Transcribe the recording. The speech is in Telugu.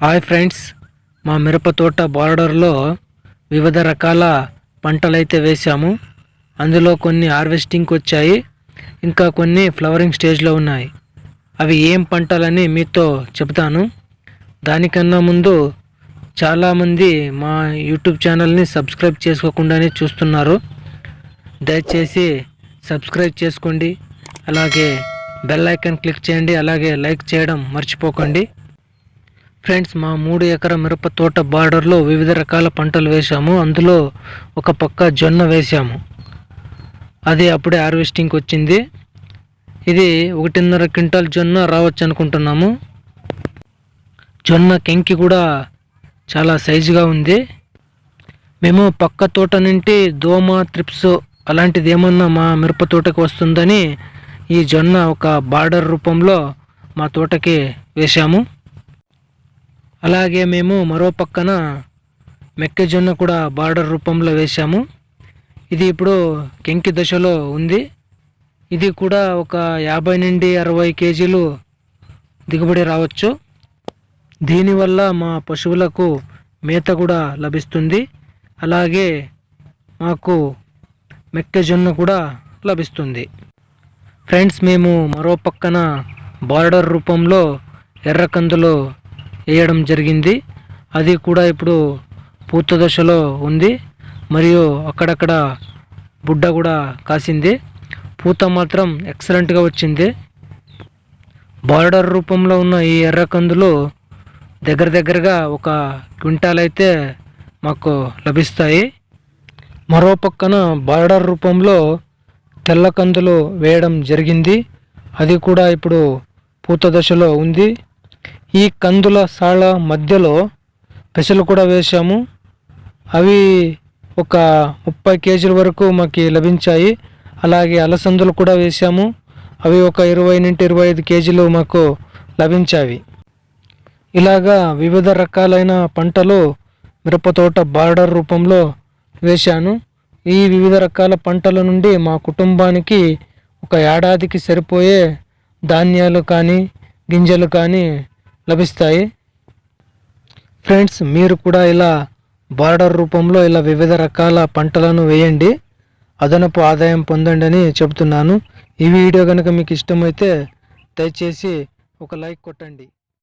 హాయ్ ఫ్రెండ్స్ మా మిరప తోట బార్డర్లో వివిధ రకాల పంటలైతే వేసాము అందులో కొన్ని హార్వెస్టింగ్కి వచ్చాయి ఇంకా కొన్ని ఫ్లవరింగ్ స్టేజ్లో ఉన్నాయి. అవి ఏం పంటలని మీతో చెప్తాను దానికన్నా ముందు చాలామంది మా యూట్యూబ్ ఛానల్ని సబ్స్క్రైబ్ చేసుకోకుండానే చూస్తున్నారు. దయచేసి సబ్స్క్రైబ్ చేసుకోండి అలాగే బెల్ ఐకాన్ క్లిక్ చేయండి అలాగే లైక్ చేయడం మర్చిపోకండి. ఫ్రెండ్స్ మా మూడు ఎకర మిరప తోట బార్డర్లో వివిధ రకాల పంటలు వేసాము అందులో ఒక పక్క జొన్న వేసాము అది అప్పుడే హార్వెస్టింగ్కి వచ్చింది. ఇది ఒకటిన్నర క్వింటాల్ జొన్న రావచ్చు అనుకుంటున్నాము. జొన్న కెంకి కూడా చాలా సైజుగా ఉంది. మేము పక్క తోట నుండి దోమ త్రిప్స్ అలాంటిది ఏమన్నా మా మిరప తోటకి వస్తుందని ఈ జొన్న ఒక బార్డర్ రూపంలో మా తోటకి వేశాము. అలాగే మేము మరో పక్కన మెక్కజొన్న కూడా బార్డర్ రూపంలో వేశాము. ఇది ఇప్పుడు కెంకి దశలో ఉంది. ఇది కూడా ఒక యాభై నుండి అరవై కేజీలు దిగుబడి రావచ్చు. దీనివల్ల మా పశువులకు మేత కూడా లభిస్తుంది. అలాగే మాకు మెక్కజొన్న కూడా లభిస్తుంది. ఫ్రెండ్స్ మేము మరో పక్కన బార్డర్ రూపంలో ఎర్రకందులు వేయడం జరిగింది. అది కూడా ఇప్పుడు పూత దశలో ఉంది. మరియు అక్కడక్కడ బుడ్డ కూడా కాసింది. పూత మాత్రం ఎక్సలెంట్గా వచ్చింది. బార్డర్ రూపంలో ఉన్న ఈ ఎర్ర కందులు దగ్గర దగ్గరగా ఒక క్వింటాల్ అయితే మాకు లభిస్తాయి. మరో పక్కన బార్డర్ రూపంలో తెల్ల కందులు వేయడం జరిగింది. అది కూడా ఇప్పుడు పూత దశలో ఉంది. ఈ కందుల సాళ్ళ మధ్యలో పెసలు కూడా వేసాము అవి ఒక ముప్పై కేజీల వరకు మాకు లభించాయి. అలాగే అలసందులు కూడా వేసాము అవి ఒక ఇరవై నుండి ఇరవై ఐదు కేజీలు మాకు లభించాయి. ఇలాగా వివిధ రకాలైన పంటలు మిరపతోట బార్డర్ రూపంలో వేశాను. ఈ వివిధ రకాల పంటల నుండి మా కుటుంబానికి ఒక ఏడాదికి సరిపోయే ధాన్యాలు కానీ గింజలు కానీ లభిస్తాయి. ఫ్రెండ్స్ మీరు కూడా ఇలా బార్డర్ రూపంలో ఇలా వివిధ రకాల పంటలను వేయండి. అదనపు ఆదాయం పొందండి అని చెబుతున్నాను. ఈ వీడియో కనుక మీకు ఇష్టమైతే దయచేసి ఒక లైక్ కొట్టండి.